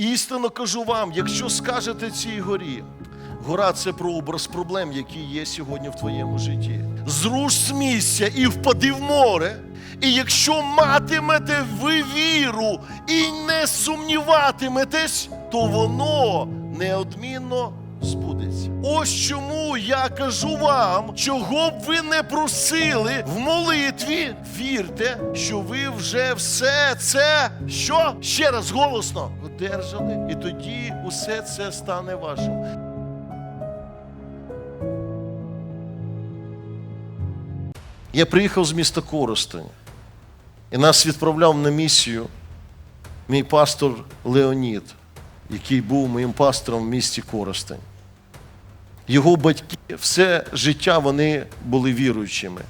Істинно кажу вам, якщо скажете цій горі, гора це прообраз проблем, які є сьогодні в твоєму житті. Зруш з місця і впади в море. І якщо матимете ви віру і не сумніватиметесь, то воно неодмінно збудеться. Ось чому я кажу вам, чого б ви не просили в молитві, вірте, що ви вже все це, що ще раз голосно одержали, і тоді усе це стане вашим. Я приїхав з міста Коростень, і нас відправляв на місію мій пастор Леонід, який був моїм пастором в місті Коростень. Його батьки все життя вони були віруючими.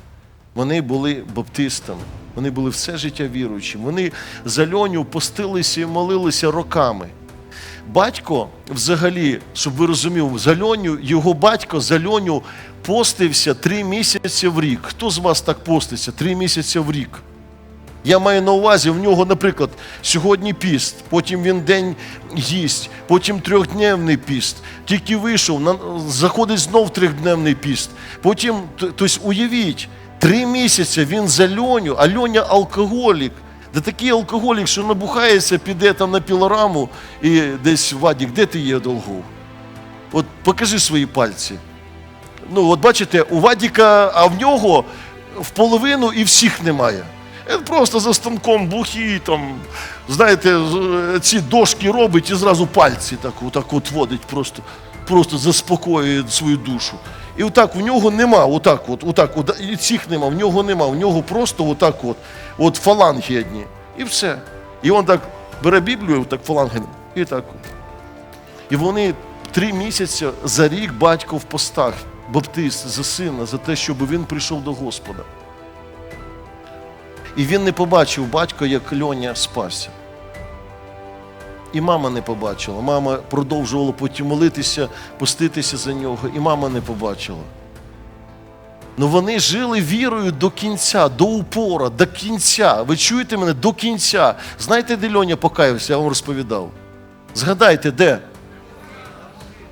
Вони були баптистами. Вони були все життя віруючими. Вони за льоню постилися і молилися роками. Батько, взагалі, щоб ви розуміли, за льоню, його батько за льоню постився три місяці в рік. Хто з вас так поститься? Три місяці в рік. Я маю на увазі, в нього, наприклад, сьогодні піст, потім він день їсть, потім трьохдневний піст. Тільки вийшов, заходить знов трьохдневний піст. Потім, тобто, уявіть, три місяці він за льоню, а льоня алкоголік. Да такий алкоголік, що набухається, піде там на пілораму і десь Вадік, де ти є долгов? От покажи свої пальці. Ну, от бачите, у Вадіка, а в нього в половину і всіх немає. Він просто за станком бухий, там, знаєте, ці дошки робить і зразу пальці так, отак от водить, просто, просто заспокоює свою душу. І отак в нього нема, отак от, отак, от, і цих нема, в нього нема, в нього просто отак от, от фаланги одні. І все. І він так бере Біблію, так фалангами, і так. І вони три місяці за рік батько в постах, баптист за сина, за те, щоб він прийшов до Господа. І він не побачив батька, як Льоня спасся. І мама не побачила. Мама продовжувала потім молитися, поститися за нього, і мама не побачила. Ну вони жили вірою до кінця, до упора, до кінця. Ви чуєте мене до кінця. Знаєте, де Льоня покаявся, я вам розповідав. Згадайте, де?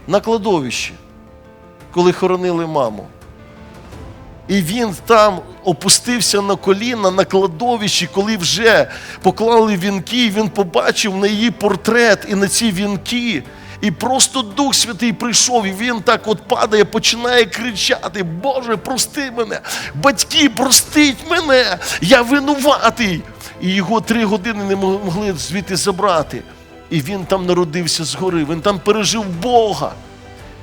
На кладовищі, коли хоронили маму. І він там опустився на коліна на кладовищі, коли вже поклали вінки, він побачив на її портрет і на ці вінки. І просто Дух Святий прийшов, і він так от падає, починає кричати: Боже, прости мене! Батьки, простіть мене! Я винуватий! І його три години не могли звідти забрати. І він там народився згори, він там пережив Бога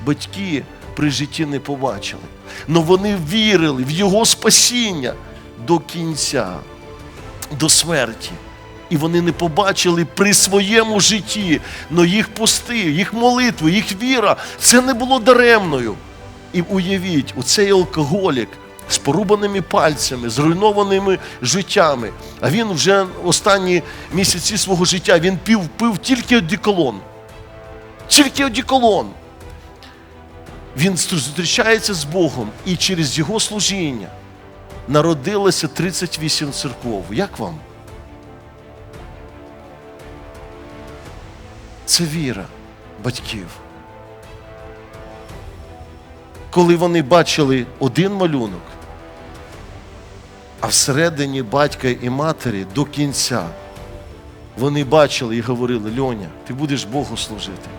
батьки при житті не побачили. Но вони вірили в Його спасіння до кінця, до смерті. І вони не побачили при своєму житті, но їх пости, їх молитви, їх віра це не було даремною. І уявіть, оцей алкоголік з порубаними пальцями, зруйнованими життями. А він вже останні місяці свого життя він пив, пив тільки одіколон. Тільки одіколон він зустрічається з Богом і через його служіння народилося 38 церков. Як вам? Це віра батьків. Коли вони бачили один малюнок, а всередині батька і матері до кінця вони бачили і говорили: Льоня, ти будеш Богу служити.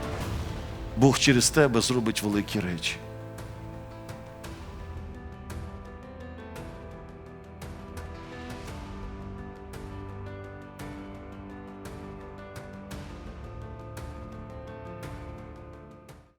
Бог через тебе зробить великі речі.